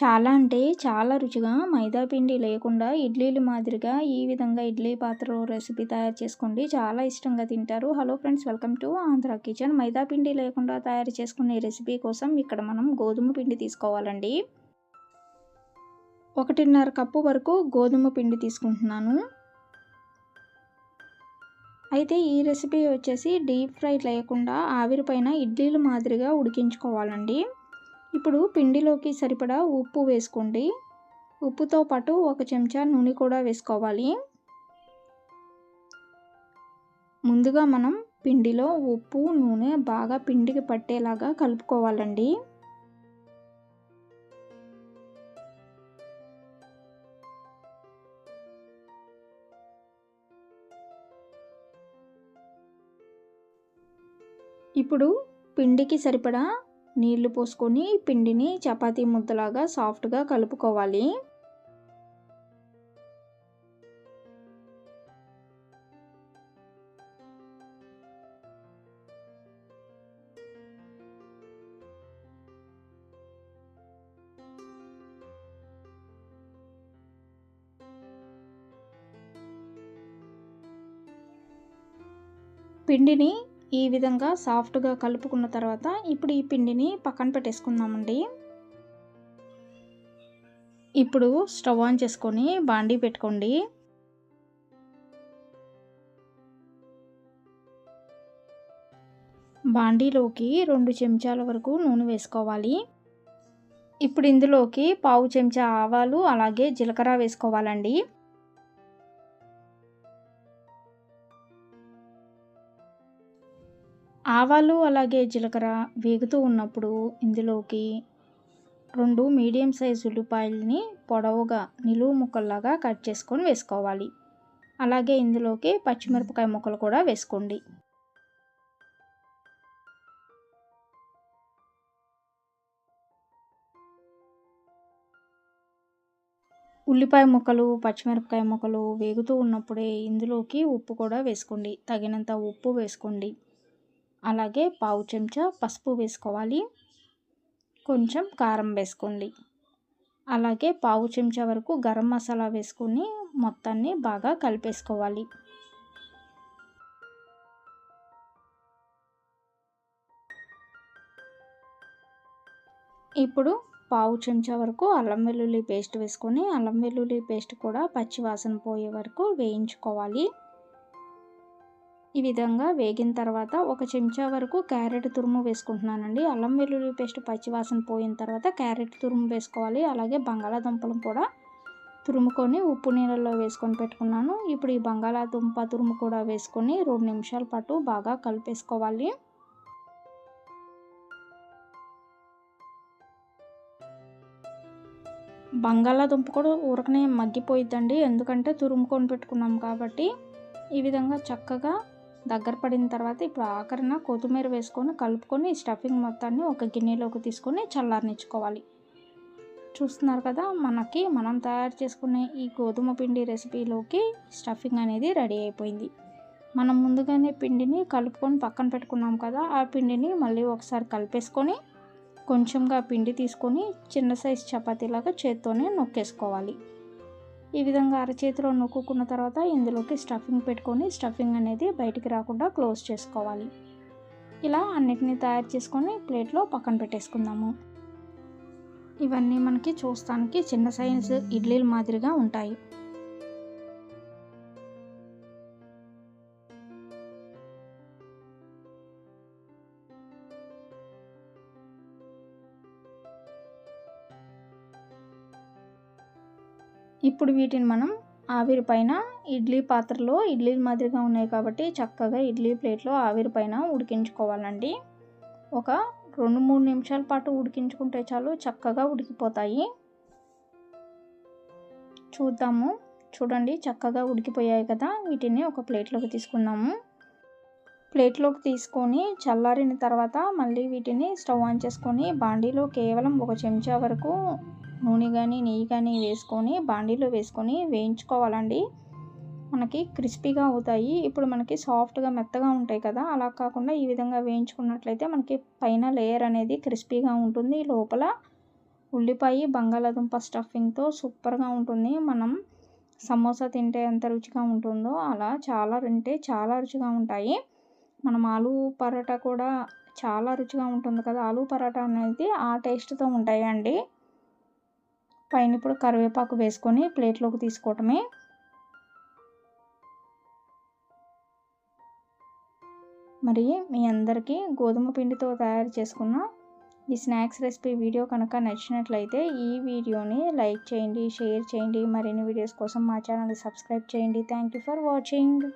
చాలా అంటే చాలా రుచిగా మైదా పిండి లేకుండా ఇడ్లీలు మాదిరిగా ఈ విధంగా ఇడ్లీ పాత్రలో రెసిపీ తయారు చేసుకోండి. చాలా ఇష్టంగా తింటారు. Hello friends welcome to Andhra kitchen మైదా పిండి లేకుండా తయారు చేసుకునే రెసిపీ కోసం ఇక్కడ మనం గోధుమ పిండి తీసుకోవాలండి. ఒకటిన్నర కప్పు వరకు గోధుమ పిండి తీసుకుంటున్నాను. అయితే ఈ రెసిపీ వచ్చేసి డీప్ ఫ్రై లేకుండా ఆవిరిపైన ఇడ్లీలు మాదిరిగా ఉడికించుకోవాలండి. ఇప్పుడు పిండిలోకి సరిపడా ఉప్పు వేసుకోండి. ఉప్పుతో పాటు ఒక చెంచా నూనె కూడా వేసుకోవాలి. ముందుగా మనం పిండిలో ఉప్పు నూనె బాగా పిండికి పట్టేలాగా కలుపుకోవాలండి. ఇప్పుడు పిండికి సరిపడా నీళ్ళు పోసుకొని పిండిని చపాతీ ముద్దలాగా సాఫ్ట్గా కలుపుకోవాలి. పిండిని ఈ విధంగా సాఫ్ట్గా కలుపుకున్న తర్వాత ఇప్పుడు ఈ పిండిని పక్కన పెట్టేసుకుందామండి. ఇప్పుడు స్టవ్ ఆన్ చేసుకొని బాండీ పెట్టుకోండి. బాండీలోకి రెండు చెంచాల వరకు నూనె వేసుకోవాలి. ఇప్పుడు ఇందులోకి పావు చెంచా ఆవాలు అలాగే జీలకర్ర వేసుకోవాలండి. ఆవాలు అలాగే జీలకర్ర వేగుతూ ఉన్నప్పుడు ఇందులోకి రెండు మీడియం సైజ్ ఉల్లిపాయలని పొడవుగా నిలువు ముక్కల్లాగా కట్ చేసుకొని వేసుకోవాలి. అలాగే ఇందులోకి పచ్చిమిరపకాయ ముక్కలు కూడా వేసుకోండి. ఉల్లిపాయ ముక్కలు పచ్చిమిరపకాయ ముక్కలు వేగుతూ ఉన్నప్పుడే ఇందులోకి ఉప్పు కూడా వేసుకోండి. తగినంత ఉప్పు వేసుకోండి. అలాగే పావు చెంచా పసుపు వేసుకోవాలి. కొంచెం కారం వేసుకోండి. అలాగే పావు చెంచా వరకు గరం మసాలా వేసుకొని మొత్తాన్ని బాగా కలిపేసుకోవాలి. ఇప్పుడు పావు చెంచా వరకు అల్లం వెల్లుల్లి పేస్ట్ వేసుకొని అల్లం వెల్లుల్లి పేస్ట్ కూడా పచ్చి వాసన పోయే వరకు వేయించుకోవాలి. ఈ విధంగా వేగిన తర్వాత ఒక చెంచా వరకు క్యారెట్ తురుము వేసుకుంటున్నానండి. అల్లం వెల్లుల్లి పేస్ట్ పచ్చివాసన పోయిన తర్వాత క్యారెట్ తురుము వేసుకోవాలి. అలాగే బంగాళాదుంపలు కూడా తురుముకొని ఉప్పు నీళ్ళల్లో వేసుకొని పెట్టుకున్నాను. ఇప్పుడు ఈ బంగాళాదుంప తురుము కూడా వేసుకొని రెండు నిమిషాల పాటు బాగా కలిపేసుకోవాలి. బంగాళాదుంప కూడా ఊరకనే మగ్గిపోయిద్దండి. ఎందుకంటే తురుముకొని పెట్టుకున్నాం కాబట్టి ఈ విధంగా చక్కగా దగ్గర పడిన తర్వాత ఇప్పుడు ఆఖరిన కొత్తిమీర వేసుకొని కలుపుకొని స్టఫింగ్ మొత్తాన్ని ఒక గిన్నెలోకి తీసుకొని చల్లారనిచ్చుకోవాలి. చూస్తున్నారు కదా మనకి మనం తయారు చేసుకునే ఈ గోధుమ పిండి రెసిపీలోకి స్టఫింగ్ అనేది రెడీ అయిపోయింది. మనం ముందుగానే పిండిని కలుపుకొని పక్కన పెట్టుకున్నాం కదా ఆ పిండిని మళ్ళీ ఒకసారి కలిపేసుకొని కొంచెంగా పిండి తీసుకొని చిన్న సైజ్ చపాతీలాగా చేత్తోనే నొక్కేసుకోవాలి. ఈ విధంగా అరచేతిలో నొక్కున్న తర్వాత ఇందులోకి స్టఫింగ్ పెట్టుకొని స్టఫింగ్ అనేది బయటికి రాకుండా క్లోజ్ చేసుకోవాలి. ఇలా అన్నిటినీ తయారు చేసుకొని ప్లేట్లో పక్కన పెట్టేసుకుందాము. ఇవన్నీ మనకి చూస్తానికి చిన్న సైజు ఇడ్లీల మాదిరిగా ఉంటాయి. ఇప్పుడు వీటిని మనం ఆవిరి పైన ఇడ్లీ పాత్రలో ఇడ్లీ మాదిరిగా ఉన్నాయి కాబట్టి చక్కగా ఇడ్లీ ప్లేట్లో ఆవిరి పైన ఉడికించుకోవాలండి. ఒక రెండు మూడు నిమిషాల పాటు ఉడికించుకుంటే చాలు చక్కగా ఉడికిపోతాయి. చూద్దాము. చూడండి చక్కగా ఉడికిపోయాయి కదా. వీటిని ఒక ప్లేట్లోకి తీసుకుందాము. ప్లేట్లోకి తీసుకొని చల్లారిన తర్వాత మళ్ళీ వీటిని స్టవ్ ఆన్ చేసుకొని బాండీలో కేవలం ఒక చెంచా వరకు నూనె కానీ నెయ్యి కానీ వేసుకొని బాండీలో వేసుకొని వేయించుకోవాలండి. మనకి క్రిస్పీగా అవుతాయి. ఇప్పుడు మనకి సాఫ్ట్గా మెత్తగా ఉంటాయి కదా అలా కాకుండా ఈ విధంగా వేయించుకున్నట్లయితే మనకి పైన లేయర్ అనేది క్రిస్పీగా ఉంటుంది. లోపల ఉల్లిపాయ బంగాళాదుంప స్టఫింగ్తో సూపర్గా ఉంటుంది. మనం సమోసా తింటే ఎంత రుచిగా ఉంటుందో అలా చాలా తింటే చాలా రుచిగా ఉంటాయి. మనం ఆలు పరోటా కూడా చాలా రుచిగా ఉంటుంది కదా ఆలు పరోటా అనేది ఆ టేస్ట్తో ఉంటాయండి. పైన ఇప్పుడు కరివేపాకు వేసుకొని ప్లేట్లోకి తీసుకోవటమే. మరి మీ అందరికీ గోధుమ పిండితో తయారు చేసుకున్న ఈ స్నాక్స్ రెసిపీ వీడియో కనుక నచ్చినట్లయితే ఈ వీడియోని లైక్ చేయండి షేర్ చేయండి. మరిన్ని వీడియోస్ కోసం మా ఛానల్ని సబ్స్క్రైబ్ చేయండి. Thank you for watching.